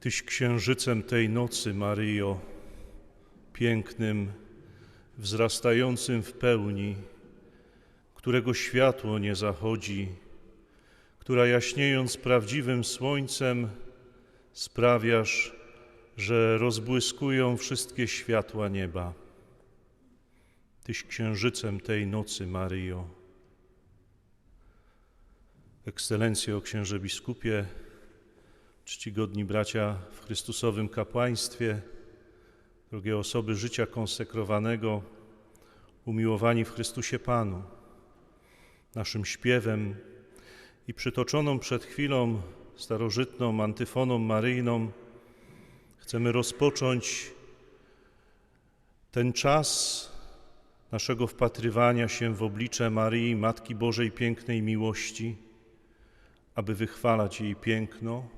Tyś księżycem tej nocy, Maryjo, pięknym, wzrastającym w pełni, którego światło nie zachodzi, która jaśniejąc prawdziwym słońcem sprawiasz, że rozbłyskują wszystkie światła nieba. Tyś księżycem tej nocy, Maryjo. Ekscelencjo, księże biskupie, czcigodni bracia w Chrystusowym kapłaństwie, drogie osoby życia konsekrowanego, umiłowani w Chrystusie Panu. Naszym śpiewem i przytoczoną przed chwilą starożytną antyfoną maryjną chcemy rozpocząć ten czas naszego wpatrywania się w oblicze Maryi, Matki Bożej pięknej miłości, aby wychwalać jej piękno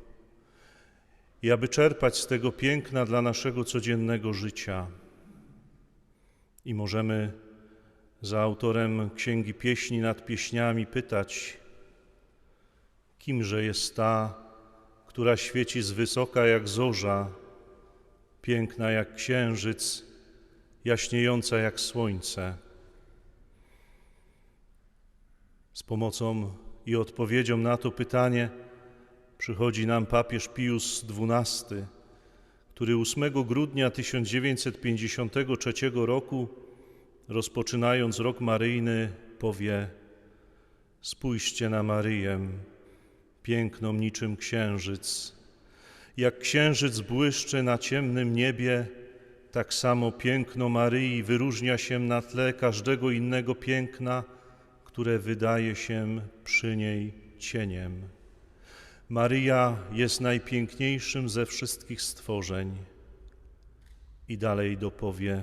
i aby czerpać z tego piękna dla naszego codziennego życia. I możemy za autorem Księgi Pieśni nad Pieśniami pytać, kimże jest ta, która świeci z wysoka jak zorza, piękna jak księżyc, jaśniejąca jak słońce. Z pomocą i odpowiedzią na to pytanie przychodzi nam papież Pius XII, który 8 grudnia 1953 roku, rozpoczynając rok maryjny, powie: Spójrzcie na Maryję, piękną niczym księżyc. Jak księżyc błyszczy na ciemnym niebie, tak samo piękno Maryi wyróżnia się na tle każdego innego piękna, które wydaje się przy niej cieniem. Maryja jest najpiękniejszym ze wszystkich stworzeń. I dalej dopowie: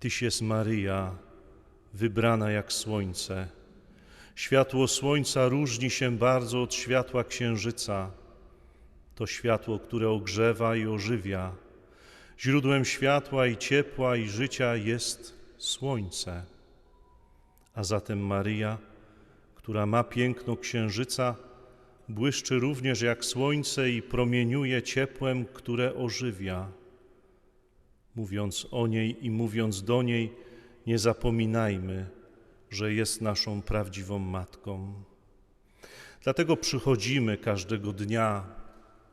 Tyś jest Maryja, wybrana jak słońce. Światło słońca różni się bardzo od światła księżyca. To światło, które ogrzewa i ożywia. Źródłem światła i ciepła i życia jest słońce. A zatem Maryja, która ma piękno księżyca, błyszczy również jak słońce i promieniuje ciepłem, które ożywia. Mówiąc o niej i mówiąc do niej, nie zapominajmy, że jest naszą prawdziwą matką. Dlatego przychodzimy każdego dnia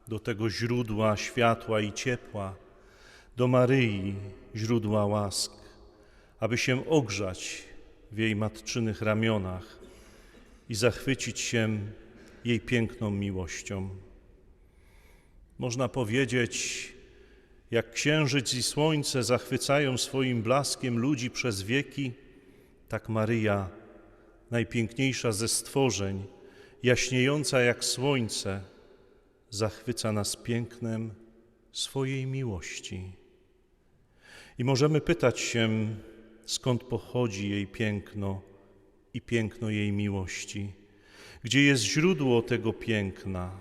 do tego źródła światła i ciepła, do Maryi, źródła łask, aby się ogrzać w jej matczynych ramionach i zachwycić się jej piękną miłością. Można powiedzieć, jak księżyc i słońce zachwycają swoim blaskiem ludzi przez wieki, tak Maryja, najpiękniejsza ze stworzeń, jaśniejąca jak słońce, zachwyca nas pięknem swojej miłości. I możemy pytać się, skąd pochodzi jej piękno i piękno jej miłości, gdzie jest źródło tego piękna.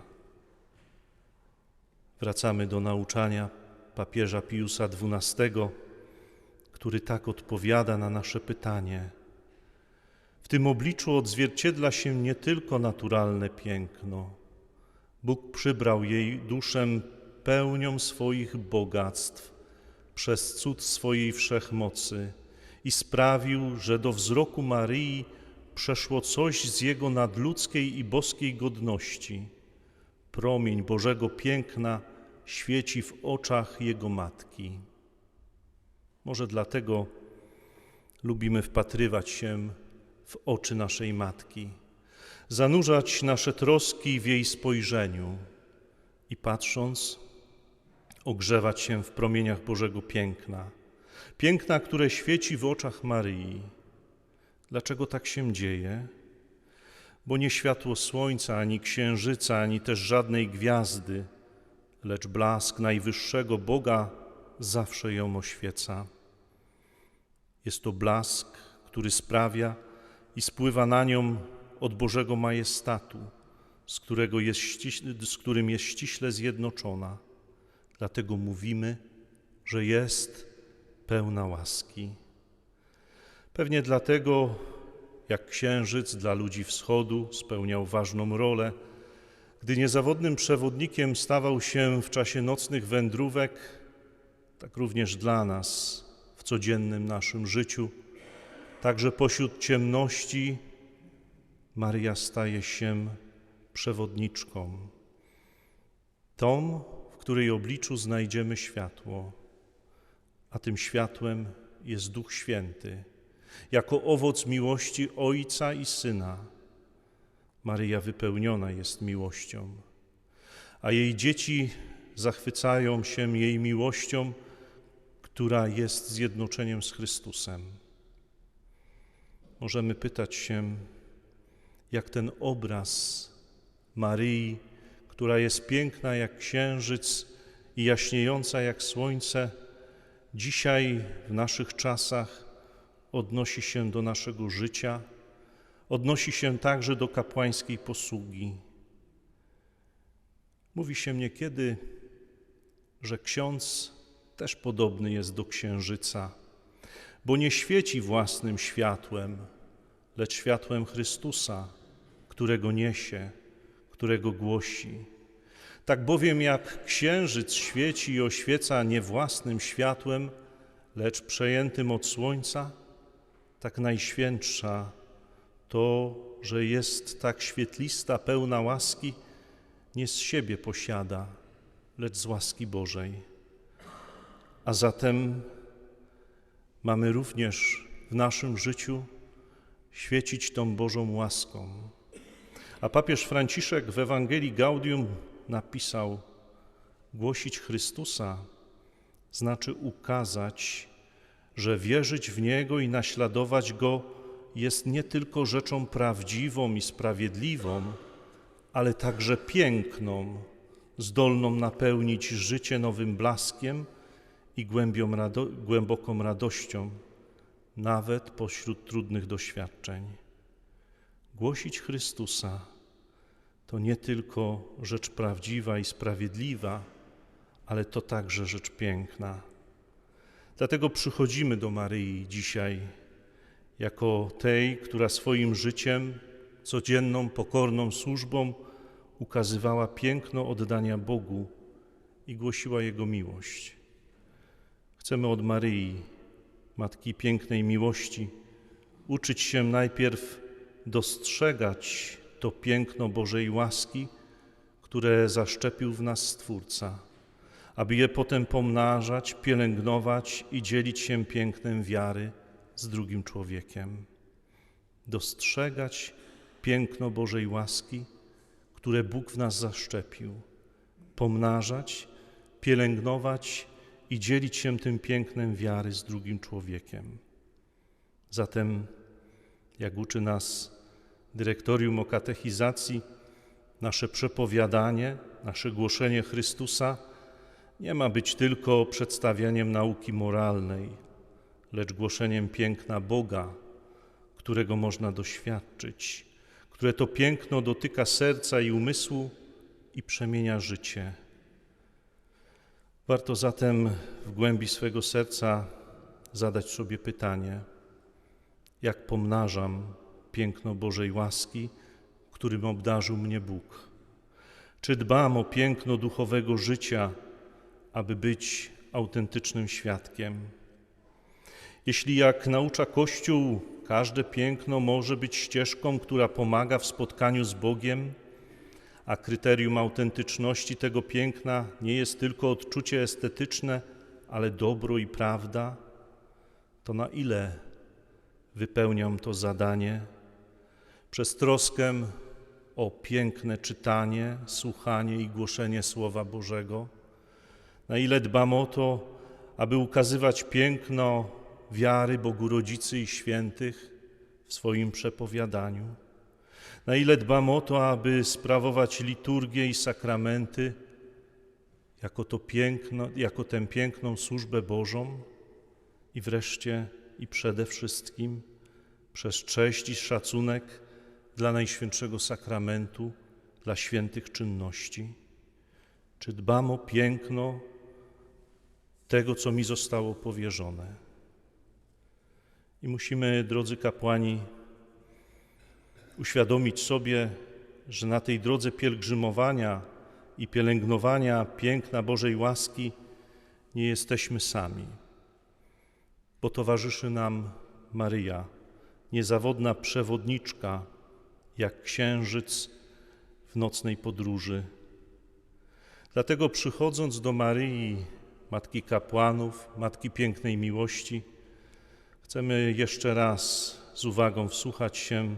Wracamy do nauczania papieża Piusa XII, który tak odpowiada na nasze pytanie. W tym obliczu odzwierciedla się nie tylko naturalne piękno. Bóg przybrał jej duszę pełnią swoich bogactw przez cud swojej wszechmocy i sprawił, że do wzroku Maryi przeszło coś z jego nadludzkiej i boskiej godności. Promień Bożego piękna świeci w oczach jego matki. Może dlatego lubimy wpatrywać się w oczy naszej matki, zanurzać nasze troski w jej spojrzeniu i patrząc, ogrzewać się w promieniach Bożego piękna, piękna, które świeci w oczach Maryi. Dlaczego tak się dzieje? Bo nie światło słońca, ani księżyca, ani też żadnej gwiazdy, lecz blask najwyższego Boga zawsze ją oświeca. Jest to blask, który sprawia i spływa na nią od Bożego majestatu, z, którego jest z którym jest ściśle zjednoczona. Dlatego mówimy, że jest pełna łaski. Pewnie dlatego, jak księżyc dla ludzi wschodu spełniał ważną rolę, Gdy niezawodnym przewodnikiem stawał się w czasie nocnych wędrówek, tak również dla nas w codziennym naszym życiu, także pośród ciemności Maryja staje się przewodniczką, tą, w której obliczu znajdziemy światło, a tym światłem jest Duch Święty, jako owoc miłości Ojca i Syna. Maryja wypełniona jest miłością, a jej dzieci zachwycają się jej miłością, która jest zjednoczeniem z Chrystusem. Możemy pytać się, jak ten obraz Maryi, która jest piękna jak księżyc i jaśniejąca jak słońce, dzisiaj w naszych czasach odnosi się do naszego życia, odnosi się także do kapłańskiej posługi. Mówi się niekiedy, że ksiądz też podobny jest do księżyca, bo nie świeci własnym światłem, lecz światłem Chrystusa, którego niesie, którego głosi. Tak bowiem jak księżyc świeci i oświeca nie własnym światłem, lecz przejętym od słońca, tak najświętsza to, że jest tak świetlista, pełna łaski, nie z siebie posiada, lecz z łaski Bożej. A zatem mamy również w naszym życiu świecić tą Bożą łaską. A papież Franciszek w Ewangelii Gaudium napisał: Głosić Chrystusa znaczy ukazać, że wierzyć w Niego i naśladować Go jest nie tylko rzeczą prawdziwą i sprawiedliwą, ale także piękną, zdolną napełnić życie nowym blaskiem i rado głęboką radością, nawet pośród trudnych doświadczeń. Głosić Chrystusa to nie tylko rzecz prawdziwa i sprawiedliwa, ale to także rzecz piękna. Dlatego przychodzimy do Maryi dzisiaj jako tej, która swoim życiem, codzienną, pokorną służbą ukazywała piękno oddania Bogu i głosiła Jego miłość. Chcemy od Maryi, Matki Pięknej Miłości, uczyć się najpierw dostrzegać to piękno Bożej łaski, które zaszczepił w nas Stwórca, aby je potem pomnażać, pielęgnować i dzielić się pięknem wiary z drugim człowiekiem. Dostrzegać piękno Bożej łaski, które Bóg w nas zaszczepił, pomnażać, pielęgnować i dzielić się tym pięknem wiary z drugim człowiekiem. Zatem, jak uczy nas dyrektorium o katechizacji, nasze przepowiadanie, nasze głoszenie Chrystusa nie ma być tylko przedstawianiem nauki moralnej, lecz głoszeniem piękna Boga, którego można doświadczyć, które to piękno dotyka serca i umysłu i przemienia życie. Warto zatem w głębi swego serca zadać sobie pytanie, jak pomnażam piękno Bożej łaski, którym obdarzył mnie Bóg? Czy dbam o piękno duchowego życia, aby być autentycznym świadkiem? Jeśli jak naucza Kościół, każde piękno może być ścieżką, która pomaga w spotkaniu z Bogiem, a kryterium autentyczności tego piękna nie jest tylko odczucie estetyczne, ale dobro i prawda, to na ile wypełniam to zadanie przez troskę o piękne czytanie, słuchanie i głoszenie Słowa Bożego? Na ile dbam o to, aby ukazywać piękno wiary Bogu Rodzicy i Świętych w swoim przepowiadaniu? Na ile dbam o to, aby sprawować liturgię i sakramenty jako, to piękno, jako tę piękną służbę Bożą? I wreszcie i przede wszystkim przez cześć i szacunek dla Najświętszego Sakramentu, dla świętych czynności? Czy dbam o piękno tego, co mi zostało powierzone? I musimy, drodzy kapłani, uświadomić sobie, że na tej drodze pielgrzymowania i pielęgnowania piękna Bożej łaski nie jesteśmy sami, bo towarzyszy nam Maryja, niezawodna przewodniczka, jak księżyc w nocnej podróży. Dlatego przychodząc do Maryi, Matki Kapłanów, Matki Pięknej Miłości, chcemy jeszcze raz z uwagą wsłuchać się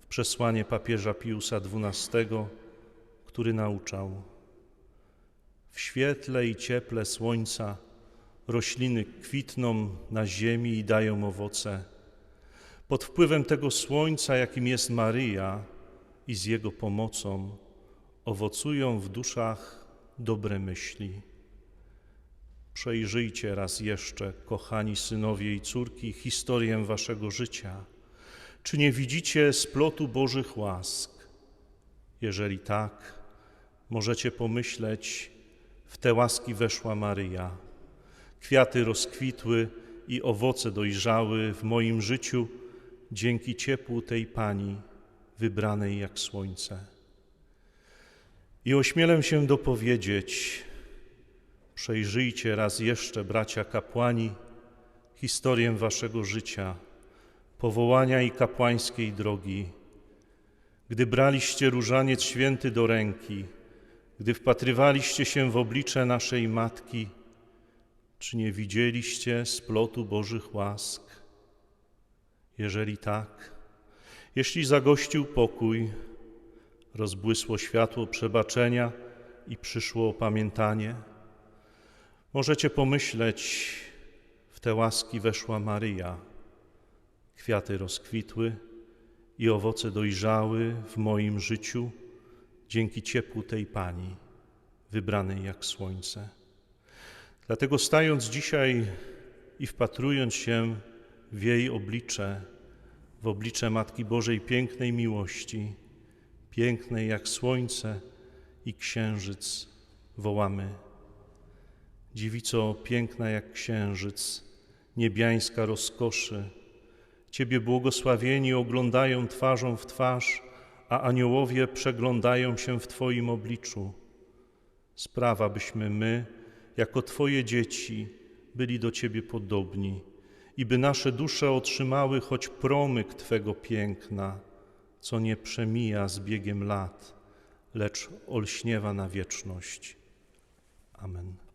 w przesłanie papieża Piusa XII, który nauczał: W świetle i cieple słońca rośliny kwitną na ziemi i dają owoce. Pod wpływem tego słońca, jakim jest Maryja, i z jego pomocą owocują w duszach dobre myśli. Przejrzyjcie raz jeszcze, kochani synowie i córki, historię waszego życia. Czy nie widzicie splotu Bożych łask? Jeżeli tak, możecie pomyśleć, w te łaski weszła Maryja. Kwiaty rozkwitły i owoce dojrzały w moim życiu dzięki ciepłu tej Pani, wybranej jak słońce. I ośmielę się dopowiedzieć, przejrzyjcie raz jeszcze, bracia kapłani, historię waszego życia, powołania i kapłańskiej drogi. Gdy braliście różaniec święty do ręki, gdy wpatrywaliście się w oblicze naszej Matki, czy nie widzieliście splotu Bożych łask? Jeżeli tak, jeśli zagościł pokój, rozbłysło światło przebaczenia i przyszło opamiętanie, możecie pomyśleć, w te łaski weszła Maryja. Kwiaty rozkwitły i owoce dojrzały w moim życiu dzięki ciepłu tej Pani, wybranej jak słońce. Dlatego stając dzisiaj i wpatrując się w jej oblicze, w oblicze Matki Bożej pięknej miłości, pięknej jak słońce i księżyc, wołamy: Dziewico piękna jak księżyc, niebiańska rozkoszy, Ciebie błogosławieni oglądają twarzą w twarz, a aniołowie przeglądają się w Twoim obliczu. Sprawa, byśmy my, jako Twoje dzieci, byli do Ciebie podobni i by nasze dusze otrzymały choć promyk Twego piękna, co nie przemija z biegiem lat, lecz olśniewa na wieczność. Amen.